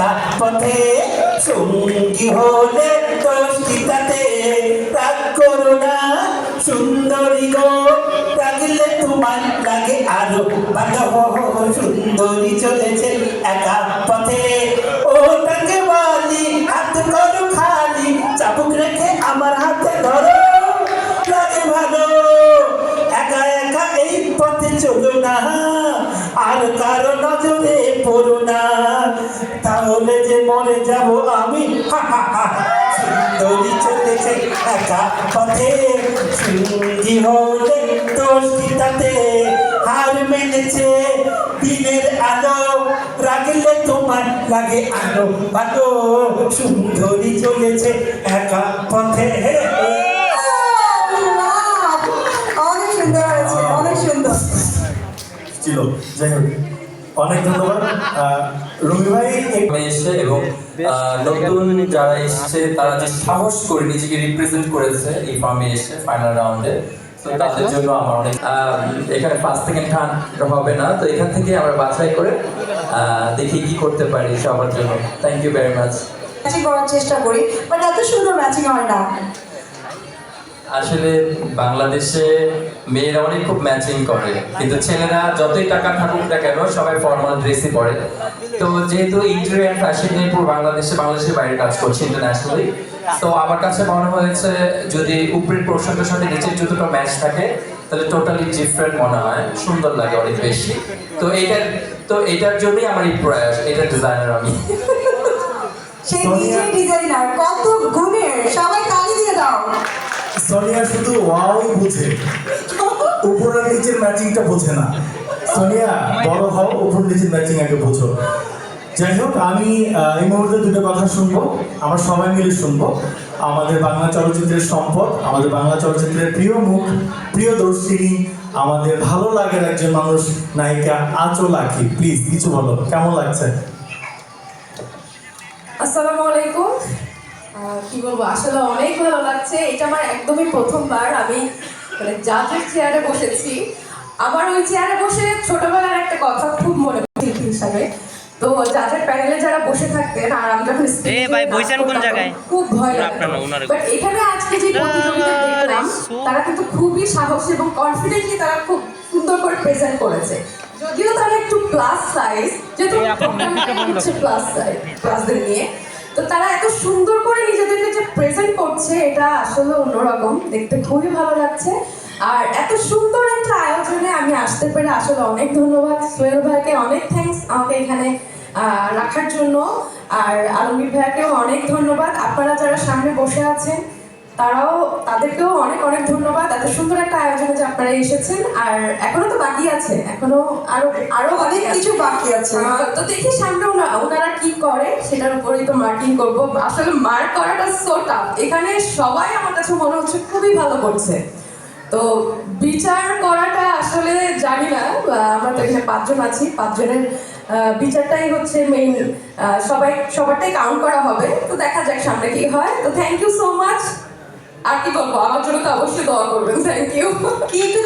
একা পথে সঙ্গী হলে দোষটিতাতে রাগ করো সুন্দরী গো, রাগলে তোমার লাগে আরও ভালো সুন্দরী চলেছে একা পথে। ও তাকে বলি, হাত করো খালি, চাবুক রেখে আমার হাতে ধরো। লাগে ভালো, একা একা এই পথে চলো না। আর কারও নজরে পড়ো না। তাহলে যে মরে যাব আমি? হা, হা, হা। সুন্দরী চলেছে একা পথে। সঙ্গী হলে দোষিতাতে হার মেনেছে দিনের আলো। রাগলে তোমার লাগে আলো ভালো সুন্দরী চলেছে একা পথে। অনেক সুন্দর হয়েছে অনেক সুন্দর। ছিল। যাই হোক। অনেক ধন্যবাদ। রবি ভাই এক- এবং নতুন যারা এসছে তারা যে সাহস করে নিজেকে রিপ্রেজেন্ট করেছে এই ফার্মে এসে ফাইনাল রাউন্ডে তাদের জন্য আমার অনেক আহ, এখানে ফার্স্ট সেকেন্ড থার্ড হবে না। তো এখান থেকে আমরা বাছাই করে আহ, দেখি কি করতে পারি সবার জন্য। Thank you very much matching করার চেষ্টা করি বাট এত সুন্দর ম্যাচিং হয় না। আসলে বাংলাদেশে মেয়েরা অনেক খুব ম্যাচিং করে, কিন্তু ছেলেরা যতই টাকা থাকুক না কেন সবাই ফর্মাল ড্রেসই পরে। তো যেহেতু ইন্টারিয়ার অ্যান্ড ফ্যাশন নিয়ে পুরো বাংলাদেশে, বাংলাদেশের বাইরে কাজ করছে ইন্টারন্যাশনালি তো আমার কাছে মনে হয়েছে যদি উপরের পোর্শনটার সাথে নিচের জুতোটা ম্যাচ থাকে, তাহলে টোটালি ডিফারেন্ট মনে হয়, সুন্দর লাগে অনেক বেশি। তো এইটার তো এটার জন্যই আমার এই প্রয়াস এটার ডিজাইনার আমি। সেই ডিজাইনার কত গুণের, সবাই সোনিয়া শুধু ওয়াওই বুঝে। উপর আর নিচের ম্যাচিংটা বোঝে না। সোনিয়া বড় হও উপর নিচের ম্যাচিং আগে বোঝো। যাই হোক, আমি এই মুহূর্তে দুটো কথা শুনব। আমরা সবাই মিলে শুনব। আমাদের বাংলা চলচ্চিত্রের সম্পদ, আমাদের বাংলা চলচ্চিত্রের প্রিয় মুখ প্রিয় দর্শিনী আমাদের ভালো লাগার একজন মানুষ, নায়িকা আঁচল আঁকি। প্লিজ কিছু বলো, কেমন লাগছে? আসসালামু আলাইকুম। কি বলব? আসলে অনেক ভালো লাগছে। এটা আমার একদমই প্রথমবার। আমি মানে জাজের চেয়ারে বসেছি। আমার ওই চেয়ারে বসে ছোটবেলার একটা কথা খুব মনে শিল্পী হিসাবে। তো জাজের প্যানেলে যারা বসে থাকতেন আর আমি যখন এ ভাই, বইছেন কোন জায়গায়? খুব ভয় লাগতো। ওনার- বাট এখানে আজকে যে প্রতিযোগিতা দেখলাম তারা কিন্তু খুবই সাহসী এবং কনফিডেন্টলি তারা খুব সুন্দর করে প্রেজেন্ট করেছে। যদিও তারা একটু প্লাস সাইজ যেহেতু। প্লাস সাইজ প্লাসদের নিয়ে। তো তারা এত সুন্দর করে নিজেদেরকে যে প্রেজেন্ট করছে, এটা আসলে অন্যরকম। দেখতে খুবই ভালো লাগছে। আর এত সুন্দর একটা আয়োজনে আমি আসতে পেরে আসলে অনেক ধন্যবাদ। সোহেল ভাইকে অনেক থ্যাংকস আমাকে এখানে রাখার জন্য। আর আলমগীর ভাইয়াকেও অনেক ধন্যবাদ। আপনারা যারা সামনে বসে আছেন তারাও তাদেরকেও অনেক অনেক ধন্যবাদ। এত সুন্দর একটা আয়োজনে যে আপনারা এসেছেন। আর এখনও তো বাকি আছে। এখনও আরও আরও অনেক কিছু বাকি আছে। তো দেখি সামনে ওনারা কি করে সেটার উপরেই তো মার্কিং করব। আসলে মার্ক করাটা সো টাফ এখানে সবাই আমার কাছে মনে হচ্ছে খুবই ভালো করছে। তো বিচার করাটা আসলে জানি না। আমরা তো এখানে পাঁচজন আছি। পাঁচজনের বিচারটাই হচ্ছে মেইন সবাই সবারটাই কাউন্ট করা হবে। তো দেখা যাক সামনে কি হয়। তো থ্যাংক ইউ সো মাচ আর কি বলব? আমার জন্য তো অবশ্যই দোয়া করবেন থ্যাংক ইউ কি একটু